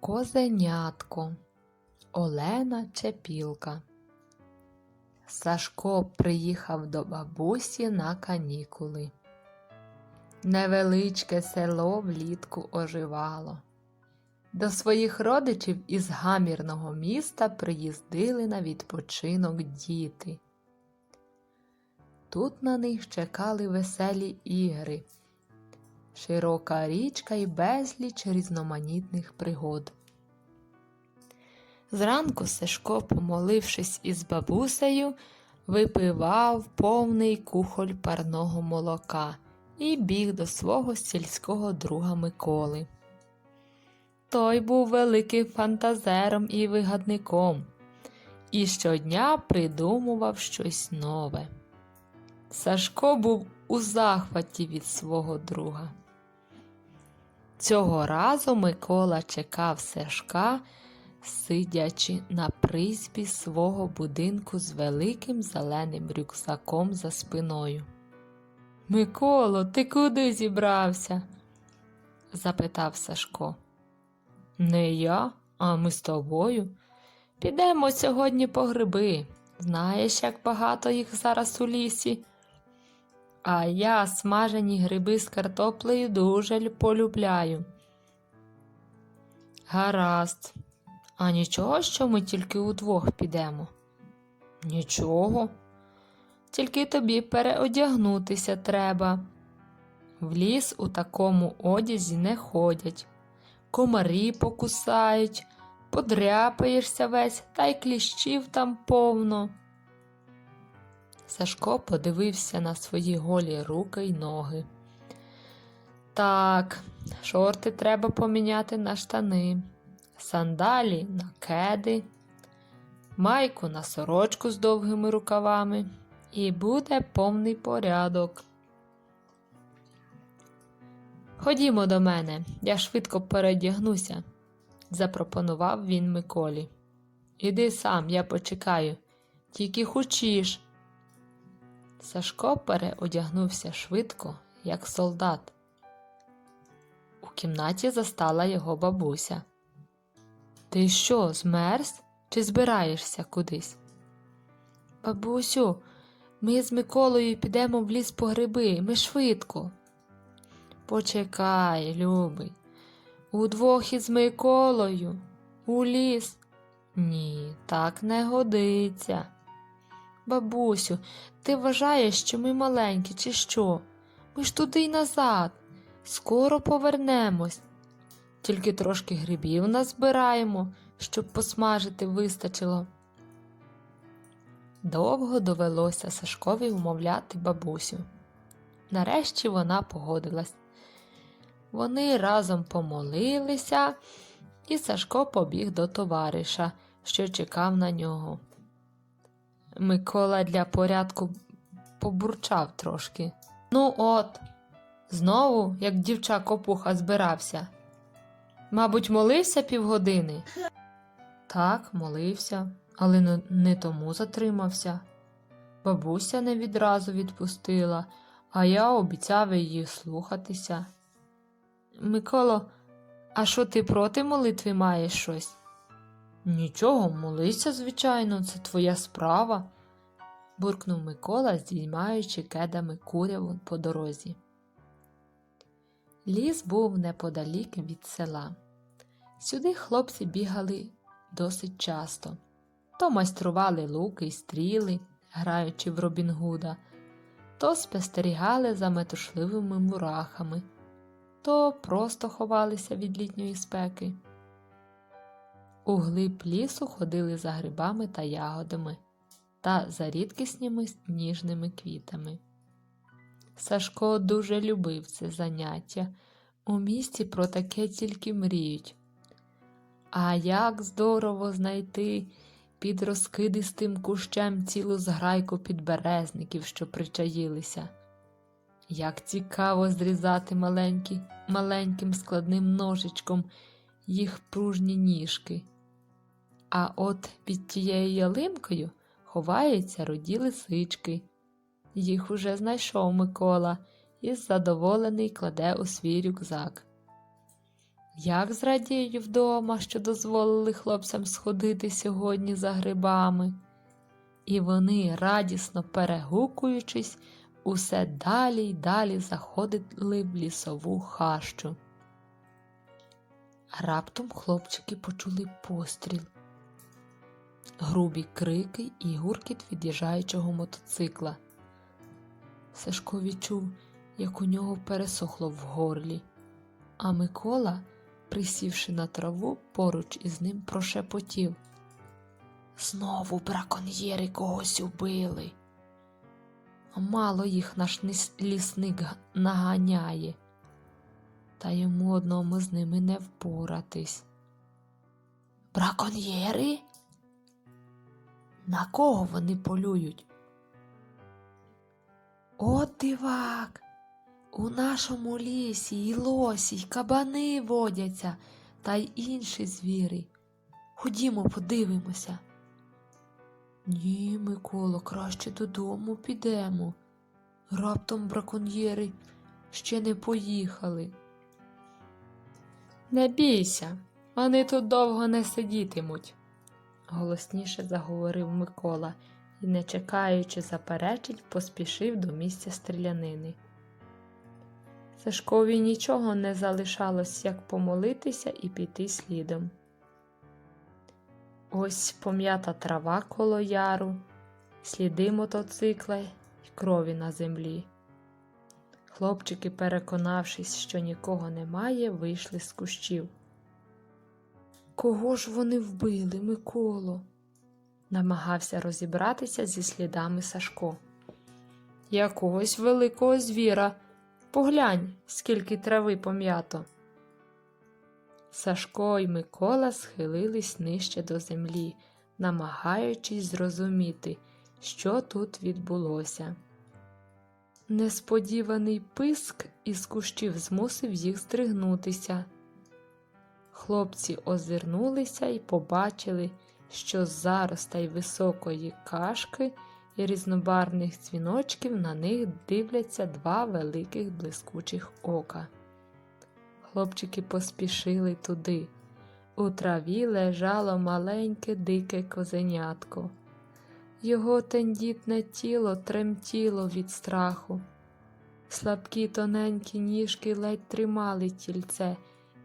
Козенятко Олена Чепілка. Сашко приїхав до бабусі на канікули. Невеличке село влітку оживало. До своїх родичів із гамірного міста приїздили на відпочинок діти. Тут на них чекали веселі ігри, широка річка і безліч різноманітних пригод. Зранку Сашко, помолившись із бабусею, випивав повний кухоль парного молока і біг до свого сільського друга Миколи. Той був великим фантазером і вигадником, і щодня придумував щось нове. Сашко був у захваті від свого друга. Цього разу Микола чекав Сашка, сидячи на призбі свого будинку з великим зеленим рюкзаком за спиною. Миколо, ти куди зібрався? запитав Сашко. Не я, а ми з тобою. Підемо сьогодні по гриби. Знаєш, як багато їх зараз у лісі. А я смажені гриби з картоплею дуже полюбляю. Гаразд. А нічого, що ми тільки удвох підемо? Нічого. Тільки тобі переодягнутися треба. В ліс у такому одязі не ходять. Комарі покусають, подряпаєшся весь, та й кліщів там повно. Сашко подивився на свої голі руки й ноги. Так, шорти треба поміняти на штани, сандалі на кеди, майку на сорочку з довгими рукавами, і буде повний порядок. Ходімо до мене, я швидко передягнуся, запропонував він Миколі. Іди сам, я почекаю, тільки хочеш. Сашко переодягнувся швидко, як солдат. У кімнаті застала його бабуся. Ти що, змерз чи збираєшся кудись? Бабусю, ми з Миколою підемо в ліс по гриби, ми швидко. Почекай, любий, удвох із Миколою, у ліс. Ні, так не годиться. Бабусю, ти вважаєш, що ми маленькі, чи що? Ми ж туди й назад. Скоро повернемось. Тільки трошки грибів назбираємо, щоб посмажити вистачило. Довго довелося Сашкові вмовляти бабусю. Нарешті вона погодилась. Вони разом помолилися, і Сашко побіг до товариша, що чекав на нього. Микола для порядку побурчав трошки. Ну, от, знову, як дівча копуха, збирався. Мабуть, молився півгодини? Так, молився, але не, тому затримався. Бабуся не відразу відпустила, а я обіцяв її слухатися. Миколо, а що ти проти молитви маєш щось? Нічого, молися, звичайно, це твоя справа, буркнув Микола, здіймаючи кедами куряву по дорозі. Ліс був неподалік від села. Сюди хлопці бігали досить часто, то майстрували луки й стріли, граючи в Робін Гуда, то спостерігали за метушливими мурахами, то просто ховалися від літньої спеки. У глиб лісу ходили за грибами та ягодами та за рідкісніми ніжними квітами. Сашко дуже любив це заняття. У місті про таке тільки мріють. А як здорово знайти під розкидистим кущем цілу зграйку підберезників, що причаїлися. Як цікаво зрізати маленькі, маленьким складним ножичком їх пружні ніжки. А от під тією ялинкою ховаються руді лисички. Їх уже знайшов Микола і задоволений кладе у свій рюкзак. Як зрадію вдома, що дозволили хлопцям сходити сьогодні за грибами. І вони, радісно перегукуючись, усе далі й далі заходили в лісову хащу. Раптом хлопчики почули постріл, грубі крики і гуркіт від'їжджаючого мотоцикла. Сашко відчув, як у нього пересохло в горлі, а Микола, присівши на траву, поруч із ним прошепотів. Знову браконьєри когось убили. Мало їх наш лісник наганяє, та йому одному з ними не впоратись. Браконьєри? На кого вони полюють? От дивак! У нашому лісі і лосі, й кабани водяться, та й інші звірі. Ходімо, подивимося. Ні, Миколо, краще додому підемо. Раптом браконьєри ще не поїхали. Не бійся, вони тут довго не сидітимуть, голосніше заговорив Микола і, не чекаючи заперечень, поспішив до місця стрілянини. Сашкові нічого не залишалось, як помолитися і піти слідом. Ось пом'ята трава коло яру, сліди мотоцикла й крові на землі. Хлопчики, переконавшись, що нікого немає, вийшли з кущів. Кого ж вони вбили, Миколо? намагався розібратися зі слідами Сашко. Якогось великого звіра. Поглянь, скільки трави пом'ято. Сашко й Микола схилились нижче до землі, намагаючись зрозуміти, що тут відбулося. Несподіваний писк із кущів змусив їх здригнутися. Хлопці озирнулися і побачили, що з заростей високої кашки і різнобарвних дзвіночків на них дивляться два великих блискучих ока. Хлопчики поспішили туди. У траві лежало маленьке дике козенятко. Його тендітне тіло тремтіло від страху. Слабкі тоненькі ніжки ледь тримали тільце,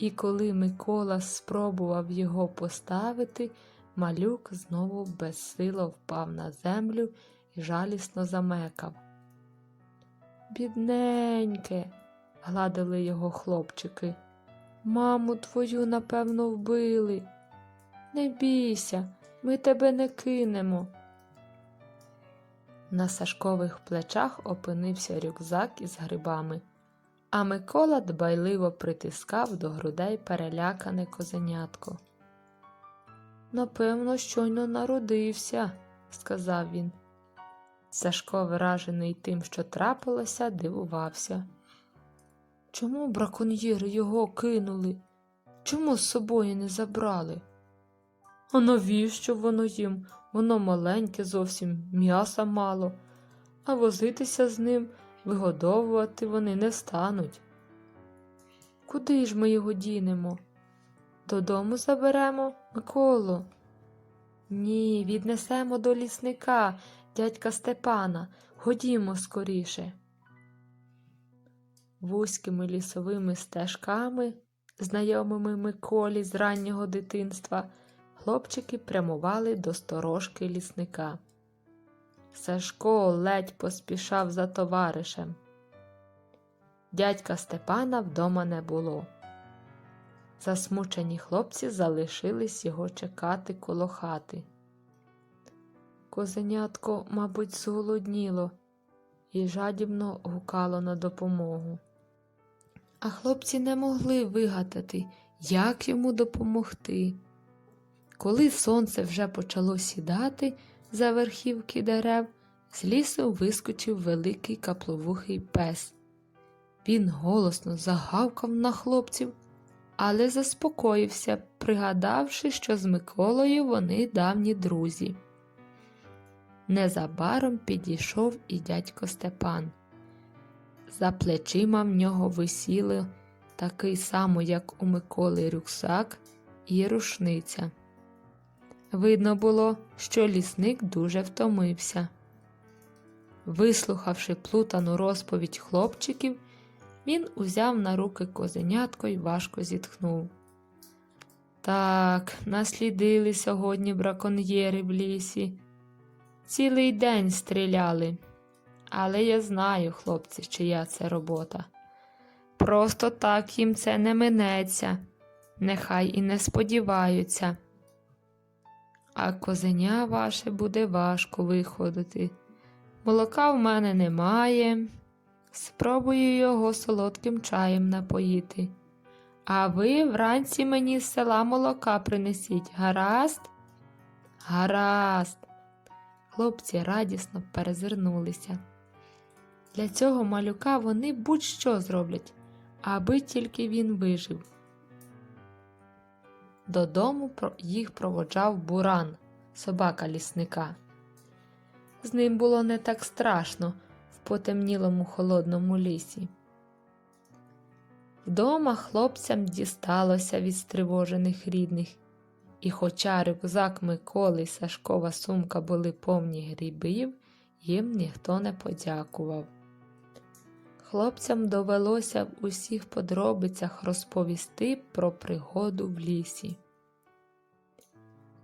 і коли Микола спробував його поставити, малюк знову безсило впав на землю і жалісно замекав. Бідненьке, гладили його хлопчики. Маму твою, напевно, вбили. Не бійся, ми тебе не кинемо. На Сашкових плечах опинився рюкзак із грибами, а Микола дбайливо притискав до грудей перелякане козенятко. Напевно, щойно народився, сказав він. Сашко, вражений тим, що трапилося, дивувався. Чому браконьєри його кинули? Чому з собою не забрали? А навіщо воно їм? Воно маленьке, зовсім м'яса мало, а возитися з ним, вигодовувати вони не стануть. Куди ж ми його дінемо? Додому заберемо, Миколо? Ні, віднесемо до лісника, дядька Степана. Ходімо скоріше. Вузькими лісовими стежками, знайомими Миколі з раннього дитинства, хлопчики прямували до сторожки лісника. Сашко ледь поспішав за товаришем. Дядька Степана вдома не було. Засмучені хлопці залишились його чекати коло хати. Козенятко, мабуть, зголодніло і жадібно гукало на допомогу. А хлопці не могли вигадати, як йому допомогти. Коли сонце вже почало сідати за верхівки дерев, з лісу вискочив великий капловухий пес. Він голосно загавкав на хлопців, але заспокоївся, пригадавши, що з Миколою вони давні друзі. Незабаром підійшов і дядько Степан. За плечима в нього висіли такий самий, як у Миколи рюкзак і рушниця. Видно було, що лісник дуже втомився. Вислухавши плутану розповідь хлопчиків, він узяв на руки козенятко і важко зітхнув. Так, наслідили сьогодні браконьєри в лісі. Цілий день стріляли. Але я знаю, хлопці, чия це робота. Просто так їм це не минеться, нехай і не сподіваються. А козеня ваше буде важко виходити. Молока в мене немає. Спробую його солодким чаєм напоїти. А ви вранці мені з села молока принесіть, гаразд? Гаразд. Хлопці радісно перезирнулися. Для цього малюка вони будь-що зроблять, аби тільки він вижив. Додому їх проводжав буран, собака лісника. З ним було не так страшно в потемнілому холодному лісі. Вдома хлопцям дісталося від стривожених рідних, і хоча рюкзак Миколи і Сашкова сумка були повні грибів, їм ніхто не подякував. Хлопцям довелося в усіх подробицях розповісти про пригоду в лісі.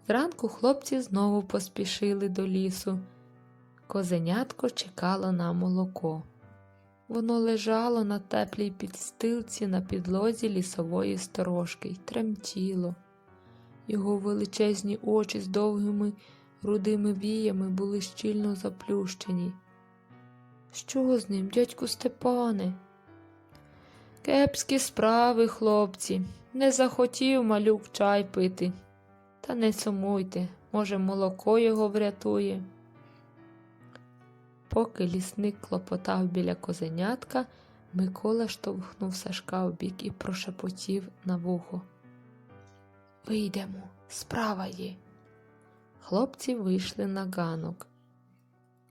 Зранку хлопці знову поспішили до лісу. Козенятко чекало на молоко. Воно лежало на теплій підстилці на підлозі лісової сторожки й тремтіло. Його величезні очі з довгими рудими віями були щільно заплющені. Що з ним, дядьку Степане? Кепські справи, хлопці. Не захотів малюк чай пити. Та не сумуйте, може, молоко його врятує. Поки лісник клопотав біля козенятка, Микола штовхнув Сашка в бік і прошепотів на вухо. Вийдемо, справа є. Хлопці вийшли на ганок.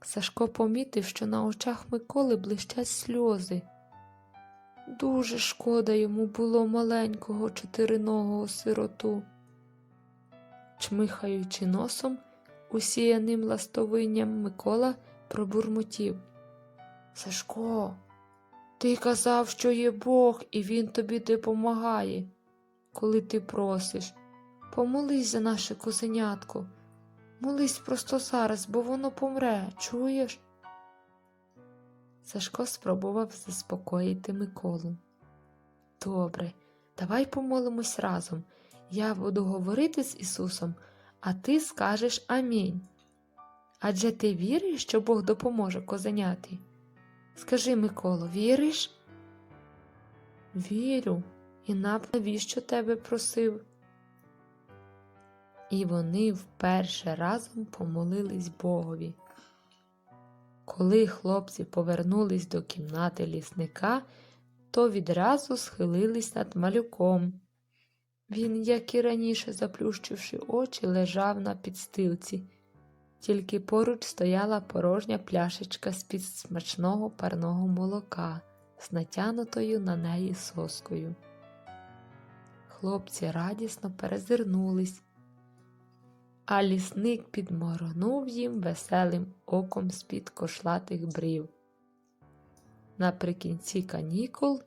Сашко помітив, що на очах Миколи блищать сльози. Дуже шкода йому було маленького чотириногого сироту. Чмихаючи носом, усіяним ластовинням Микола пробурмотів. Сашко, ти казав, що є Бог, і Він тобі допомагає, коли ти просиш. Помолись за наше козенятко. Молись просто зараз, бо воно помре, чуєш? Сашко спробував заспокоїти Миколу. Добре, давай помолимось разом. Я буду говорити з Ісусом, а ти скажеш амінь. Адже ти віриш, що Бог допоможе козеняти? Скажи, Миколо, віриш? Вірю, і навіщо тебе просив? І вони вперше разом помолились Богові. Коли хлопці повернулись до кімнати лісника, то відразу схилились над малюком. Він, як і раніше, заплющивши очі, лежав на підстилці, тільки поруч стояла порожня пляшечка з-під смачного парного молока з натянутою на неї соскою. Хлопці радісно перезирнулись, а лісник підморгнув їм веселим оком з-під кошлатих брів. Наприкінці канікул,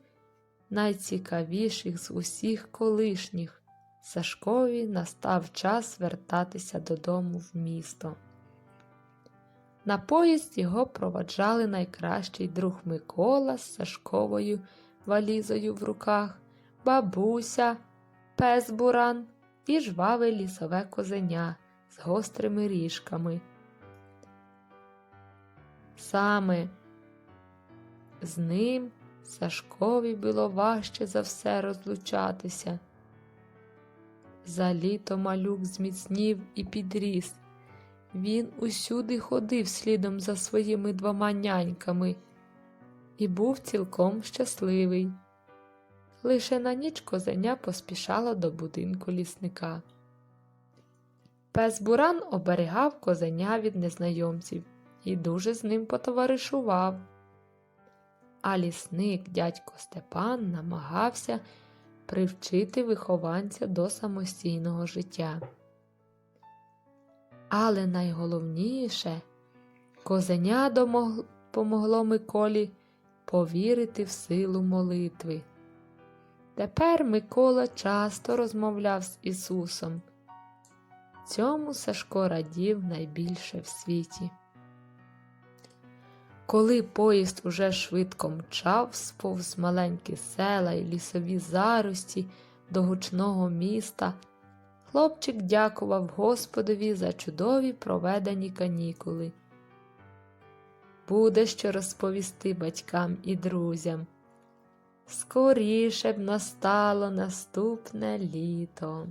найцікавіших з усіх колишніх, Сашкові настав час вертатися додому в місто. На поїзд його проваджали найкращий друг Микола з Сашковою валізою в руках, бабуся, пес Буран і жваве лісове козеня з гострими ріжками. Саме з ним Сашкові було важче за все розлучатися. За літо малюк зміцнів і підріс. Він усюди ходив слідом за своїми двома няньками і був цілком щасливий. Лише на ніч козеня поспішало до будинку лісника. Пес Буран оберігав козеня від незнайомців і дуже з ним потоваришував. а лісник дядько Степан намагався привчити вихованця до самостійного життя. Але найголовніше козеня домог- помогло Миколі повірити в силу молитви. Тепер Микола часто розмовляв з Ісусом. Цьому Сашко радів найбільше в світі. Коли поїзд уже швидко мчав сповз маленькі села і лісові зарості до гучного міста, хлопчик дякував Господові за чудові проведені канікули. Буде що розповісти батькам і друзям. Скоріше б настало наступне літо.